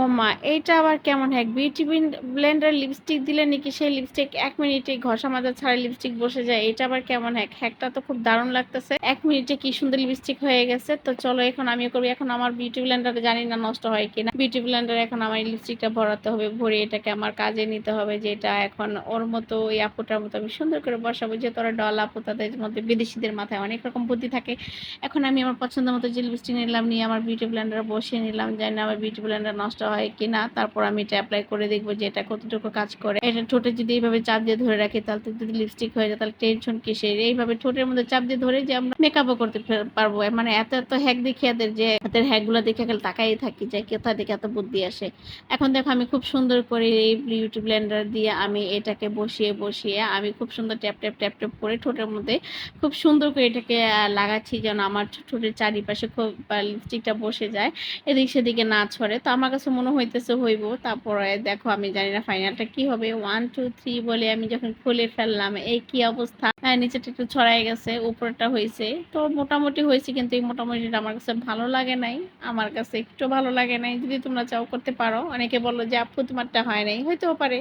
ও মা, এইটা আবার কেমন হ্যাক বিউটি ব্লেন্ডার লিপস্টিক দিলে নাকি সেই লিপস্টিক এক মিনিটে ঘষা মাজা ছাড়া লিপস্টিক বসে যায়? এটা আবার কেমন হ্যাক হ্যাকটা তো খুব দারুণ লাগতেছে। এক মিনিটে কি সুন্দর লিপস্টিক হয়ে গেছে। তো চলো এখন আমি করব। এখন আমার বিউটি ব্লেন্ডারে জানি না নষ্ট হয় কিনা। বিউটি ব্লেন্ডার এখন আমার লিপস্টিকটা ভরাতে হবে, ভরে এটাকে আমার কাজে নিতে হবে, যেটা এখন ওর মতো ওই আপুটার মতো আমি সুন্দর করে বসাবো যে তোরা ডল আপু, তাদের মধ্যে বিদেশিদের মাথায় অনেক রকম বুদ্ধি থাকে। এখন আমি আমার পছন্দ মতো যে লিপস্টিক নিলাম, নিয়ে আমার বিউটি ব্লেন্ডার বসিয়ে নিলাম, জানি না আমার বিউটি ব্লেন্ডার নষ্ট হয় কিনা, তারপর আমি এটা অ্যাপ্লাই করে দেখব যে এটা কতটুকু কাজ করে। এটা ঠোঁটে যদি এইভাবে চাপ দিয়ে ধরে রাখি, তাহলে তো যদি লিপস্টিক হয়ে যায়, তাহলে টেনশন কিসের? এইভাবে ঠোঁটের মধ্যে চাপ দিয়ে ধরে যে আমরা মেকআপও করতে পারব। মানে এত এত হ্যাক দেখি এদের যে, এদের হ্যাকগুলো দেখে খালি তাকাই থাকি যে কোথা থেকে এত বুদ্ধি আসে। এখন দেখো আমি খুব সুন্দর করে এই বিউটি ব্লেন্ডার দিয়ে আমি এটাকে বসিয়ে বসিয়ে আমি খুব সুন্দর ট্যাপ ট্যাপ ট্যাপ ট্যাপ করে ঠোঁটের মধ্যে খুব সুন্দর করে এটাকে লাগাচ্ছি যেন আমার ঠোঁটের চারিপাশে খুব লিপস্টিকটা বসে যায়। এদিক সেদিকে না ছড়ে। তো আমার কাছে মনে হইতেছে হইব। তারপরে দেখো, আমি জানি না ফাইনালটা কি হবে। ওয়ান টু থ্রি বলে আমি যখন খুলে ফেললাম, এই কি অবস্থা? হ্যাঁ নিচেটা একটু ছড়াই গেছে, উপরটা হয়েছে তো মোটামুটি হয়েছে কিন্তু এই মোটামুটিটা আমার কাছে ভালো লাগে নাই। আমার কাছে একটু ভালো লাগে নাই। যদি তোমরা চাও, করতে পারো। অনেকে বলল যে, আপু, তোমারটা হয় নাই। হইতেও পারে।